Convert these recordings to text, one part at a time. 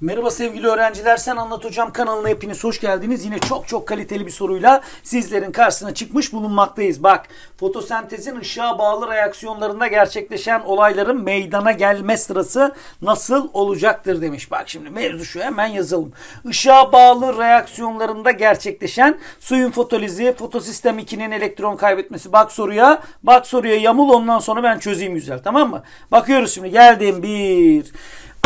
Merhaba sevgili öğrenciler. Sen Anlat Hocam kanalına hepiniz hoş geldiniz. Yine çok çok kaliteli bir soruyla sizlerin karşısına çıkmış bulunmaktayız. Bak fotosentezin ışığa bağlı reaksiyonlarında gerçekleşen olayların meydana gelme sırası nasıl olacaktır demiş. Bak şimdi mevzu şu hemen yazalım. Işığa bağlı reaksiyonlarında gerçekleşen suyun fotolizi, fotosistem 2'nin elektron kaybetmesi. Bak soruya, bak soruya yamul ondan sonra ben çözeyim güzel tamam mı? Bakıyoruz şimdi geldim bir.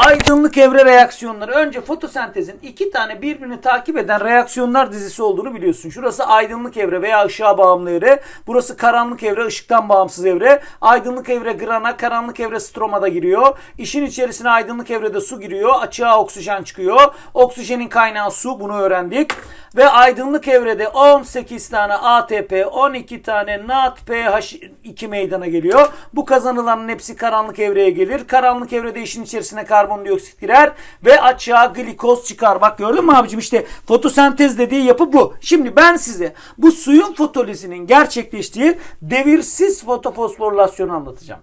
Aydınlık evre reaksiyonları. Önce fotosentezin iki tane birbirini takip eden reaksiyonlar dizisi olduğunu biliyorsun. Şurası aydınlık evre veya ışığa bağımlı evre. Burası karanlık evre, ışıktan bağımsız evre. Aydınlık evre grana, karanlık evre stromada giriyor. İşin içerisine aydınlık evrede su giriyor. Açığa oksijen çıkıyor. Oksijenin kaynağı su. Bunu öğrendik. Ve aydınlık evrede 18 tane ATP, 12 tane NADPH2 meydana geliyor. Bu kazanılanın hepsi karanlık evreye gelir. Karanlık evrede işin içerisine karbondioksit girer ve açığa glikoz çıkar. Bak gördün mü abicim işte fotosentez dediği yapı bu. Şimdi ben size bu suyun fotolizinin gerçekleştiği devirsiz fotofosforilasyonu anlatacağım.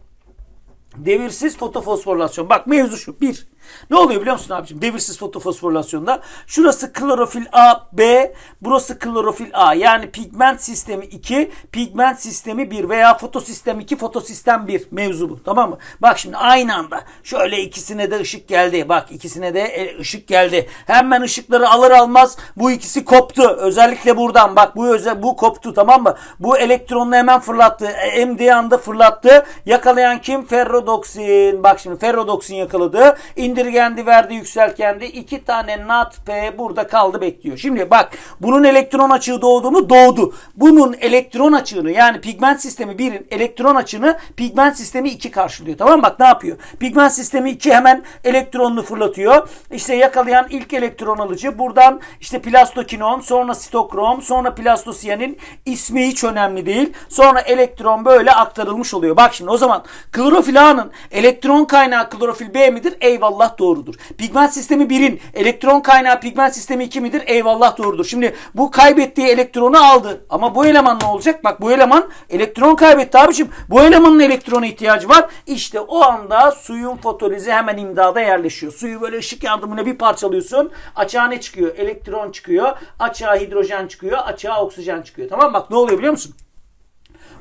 Devirsiz fotofosforilasyon. Bak mevzu şu. Bir. Ne oluyor biliyor musun abicim? Devirsiz fotofosforilasyonda. Şurası klorofil A, B. Burası klorofil A. Yani pigment sistemi 2, pigment sistemi 1 veya fotosistem 2, fotosistem 1 mevzu bu. Tamam mı? Bak şimdi aynı anda şöyle ikisine de ışık geldi. Bak ikisine de e, ışık geldi. Hemen ışıkları alır almaz bu ikisi koptu. Özellikle buradan. Bak bu özel bu koptu tamam mı? Bu elektronunu hemen fırlattı. E, MD anda fırlattı. Yakalayan kim? Ferrodoksin. Bak şimdi ferrodoksin yakaladı. İndirgendi verdi yükseltgendi. İki tane NAT P burada kaldı bekliyor. Şimdi bak bunun elektron açığı doğdu mu? Doğdu. Bunun elektron açığını yani pigment sistemi 1'in elektron açığını pigment sistemi 2 karşılıyor. Tamam mı? Bak ne yapıyor? Pigment sistemi 2 hemen elektronunu fırlatıyor. İşte yakalayan ilk elektron alıcı. Buradan işte plastokinon, sonra sitokrom, sonra plastosiyanin ismi hiç önemli değil. Sonra elektron böyle aktarılmış oluyor. Bak şimdi o zaman klorofil A'nın elektron kaynağı klorofil B midir? Eyvallah doğrudur. Pigment sistemi 1'in elektron kaynağı pigment sistemi 2 midir? Eyvallah doğrudur. Şimdi bu kaybettiği elektronu aldı. Ama bu eleman ne olacak? Bak bu eleman elektron kaybetti abiciğim. Bu elemanın elektrona ihtiyacı var. İşte o anda suyun fotolizi hemen imdada yerleşiyor. Suyu böyle ışık yardımıyla bir parçalıyorsun. Açığa ne çıkıyor? Elektron çıkıyor. Açığa hidrojen çıkıyor. Açığa oksijen çıkıyor. Tamam? Bak ne oluyor biliyor musun?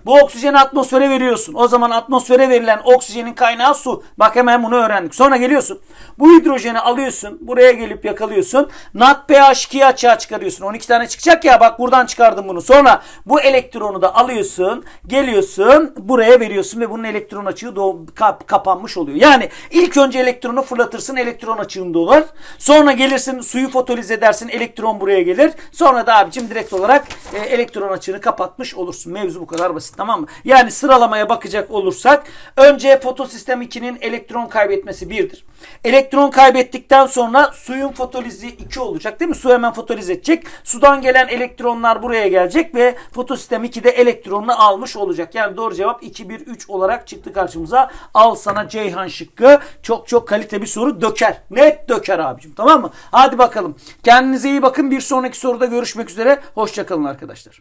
Bu oksijeni atmosfere veriyorsun. O zaman atmosfere verilen oksijenin kaynağı su. Bak hemen bunu öğrendik. Sonra geliyorsun. Bu hidrojeni alıyorsun. Buraya gelip yakalıyorsun. NADPH2'yi açığa çıkarıyorsun. 12 tane çıkacak ya bak buradan çıkardım bunu. Sonra bu elektronu da alıyorsun. Geliyorsun. Buraya veriyorsun ve bunun elektron açığı kap- kapanmış oluyor. Yani ilk önce elektronu fırlatırsın. Elektron açığında olur. Sonra gelirsin suyu fotolize edersin. Elektron buraya gelir. Sonra da abicim direkt olarak e, elektron açığını kapatmış olursun. Mevzu bu kadar basit tamam mı? Yani sıralamaya bakacak olursak önce fotosistem 2'nin elektron kaybetmesi 1'dir. Elektron kaybettikten sonra suyun fotolizi 2 olacak değil mi? Su hemen fotoliz edecek. Sudan gelen elektronlar buraya gelecek ve fotosistem 2'de elektronunu almış olacak. Yani doğru cevap 2 1 3 olarak çıktı karşımıza. Al sana Ceyhan şıkkı. Çok çok kalite bir soru döker. Net döker abicim tamam mı? Hadi bakalım. Kendinize iyi bakın. Bir sonraki soruda görüşmek üzere. Hoşçakalın arkadaşlar.